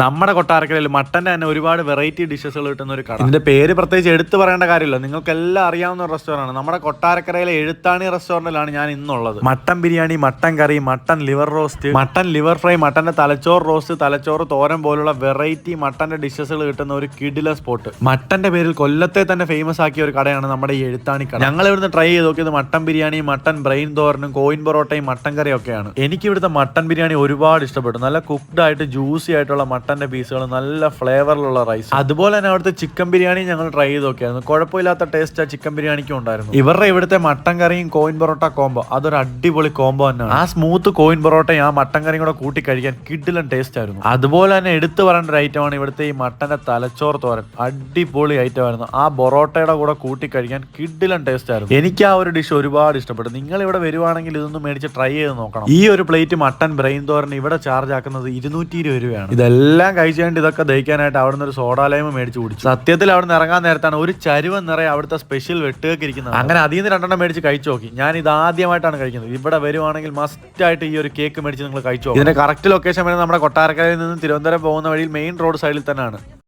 നമ്മുടെ കൊട്ടാരക്കരയിൽ മട്ടന്റെ തന്നെ ഒരുപാട് വെറൈറ്റി ഡിഷസുകൾ കിട്ടുന്ന ഒരു കട. ഇതിന്റെ പേര് പ്രത്യേകിച്ച് എടുത്തു പറയേണ്ട കാര്യമില്ല. നിങ്ങൾക്ക് എല്ലാം അറിയാവുന്ന ഒരു ആണ്. നമ്മുടെ കൊട്ടാരക്കരയിലെ എഴുത്താണി റെസ്റ്റോറന്റിലാണ് ഞാൻ ഇന്നുള്ളത്. Mutton biryani mutton curry mutton liver roast mutton liver fry മട്ടന്റെ തലച്ചോറ് റോസ്റ്റ് തലച്ചോറ് തോരൻ പോലുള്ള വെറൈറ്റി മട്ടന്റെ ഡിഷസുകൾ കിട്ടുന്ന ഒരു കിഡില സ്പോട്ട് മട്ടന്റെ പേരിൽ കൊല്ലത്തെ തന്നെ ഫേമസ് ആക്കിയ ഒരു കടയാണ് നമ്മുടെ ഈ എഴുത്താണി കട. ഞങ്ങൾ ഇവിടുന്ന് ട്രൈ ചെയ്ത് നോക്കിയത് മട്ടൻ ബിരിയാണി മട്ടൻ ബ്രെയിൻ തോരനും കോയിൻ പൊറോട്ടയും മട്ടൻ കറിയൊക്കെയാണ് എനിക്ക് ഇവിടുത്തെ മട്ടൻ ബിരിയാണി ഒരുപാട് ഇഷ്ടപ്പെട്ടു. നല്ല കുക്ക്ഡ് ആയിട്ട് ജ്യൂസി ആയിട്ടുള്ള മട്ടന്റെ പീസുകൾ നല്ല ഫ്ലേവറിലുള്ള റൈസ്. അതുപോലെ തന്നെ അവിടുത്തെ ചിക്കൻ ബിരിയാണി ഞങ്ങൾ ട്രൈ ചെയ്ത് നോക്കിയായിരുന്നു. കുഴപ്പമില്ലാത്ത ടേസ്റ്റ് ആ ചിക്കൻ ബിരിയാണിക്കും ഉണ്ടായിരുന്നു. ഇവരുടെ ഇവിടുത്തെ മട്ടൻ കറിയും കോയിൻ പൊറോട്ട കോംബോ. അതൊരു അടിപൊളി കോംബോ തന്നെയാണ്. ആ സ്മൂത്ത് കോയിൻ പൊറോട്ടയും ആ മട്ടൻ കറിയും കൂടെ കൂട്ടി കഴിക്കാൻ കിഡിലും ടേസ്റ്റ് ആയിരുന്നു. അതുപോലെ തന്നെ എടുത്തു പറയേണ്ട ഒരു ഐറ്റമാണ് ഇവിടുത്തെ ഈ മട്ടന്റെ തലച്ചോറ് തോരൻ. അടിപൊളി ഐറ്റം ആയിരുന്നു. ആ പൊറോട്ടയുടെ കൂടെ കൂട്ടി കഴിക്കാൻ കിഡിലും ടേസ്റ്റ് ആയിരുന്നു. എനിക്ക് ആ ഒരു ഡിഷ് ഒരുപാട് ഇഷ്ടപ്പെട്ടു. നിങ്ങൾ ഇവിടെ വരുവാണെങ്കിൽ ഇതൊന്നും മേടിച്ച് ട്രൈ ചെയ്ത് നോക്കണം. ഈ ഒരു പ്ലേറ്റ് മട്ടൻ ബ്രെയിൻ തോരൻ ഇവിടെ ചാർജ് ആക്കുന്നത് ഇരുന്നൂറ്റി ഇരുപത് രൂപയാണ്. ഇതെല്ലാം കഴിച്ചുകൊണ്ട് ഇതൊക്കെ ദഹിക്കാനായിട്ട് അവിടുന്ന് ഒരു സോഡാലയമ മേടിച്ച് കുടിച്ചു. സത്യത്തിൽ അവിടുന്ന് ഇറങ്ങാൻ നേരത്താണ് ഒരു ചരിവ് നിറയെ അവിടുത്തെ സ്പെഷ്യൽ വെട്ടുകൾക്ക് ഇരിക്കുന്നത്. അങ്ങനെ അതിൽ നിന്ന് രണ്ടെണ്ണം മേടിച്ച് കഴിച്ചു നോക്കി. ഞാൻ ഇത് ആദ്യമായിട്ടാണ് കഴിക്കുന്നത്. ഇവിടെ വരുവാണെങ്കിൽ മസ്റ്റ് ആയിട്ട് ഈ ഒരു കേക്ക് മേടിച്ച് നിങ്ങൾ കഴിച്ചു. ഇതിന്റെ കറക്റ്റ് ലൊക്കേഷൻ വരുന്നത് നമ്മുടെ കൊട്ടാരക്കരയിൽ നിന്ന് തിരുവനന്തപുരം പോകുന്ന വഴിയിൽ മെയിൻ റോഡ് സൈഡിൽ തന്നെയാണ്.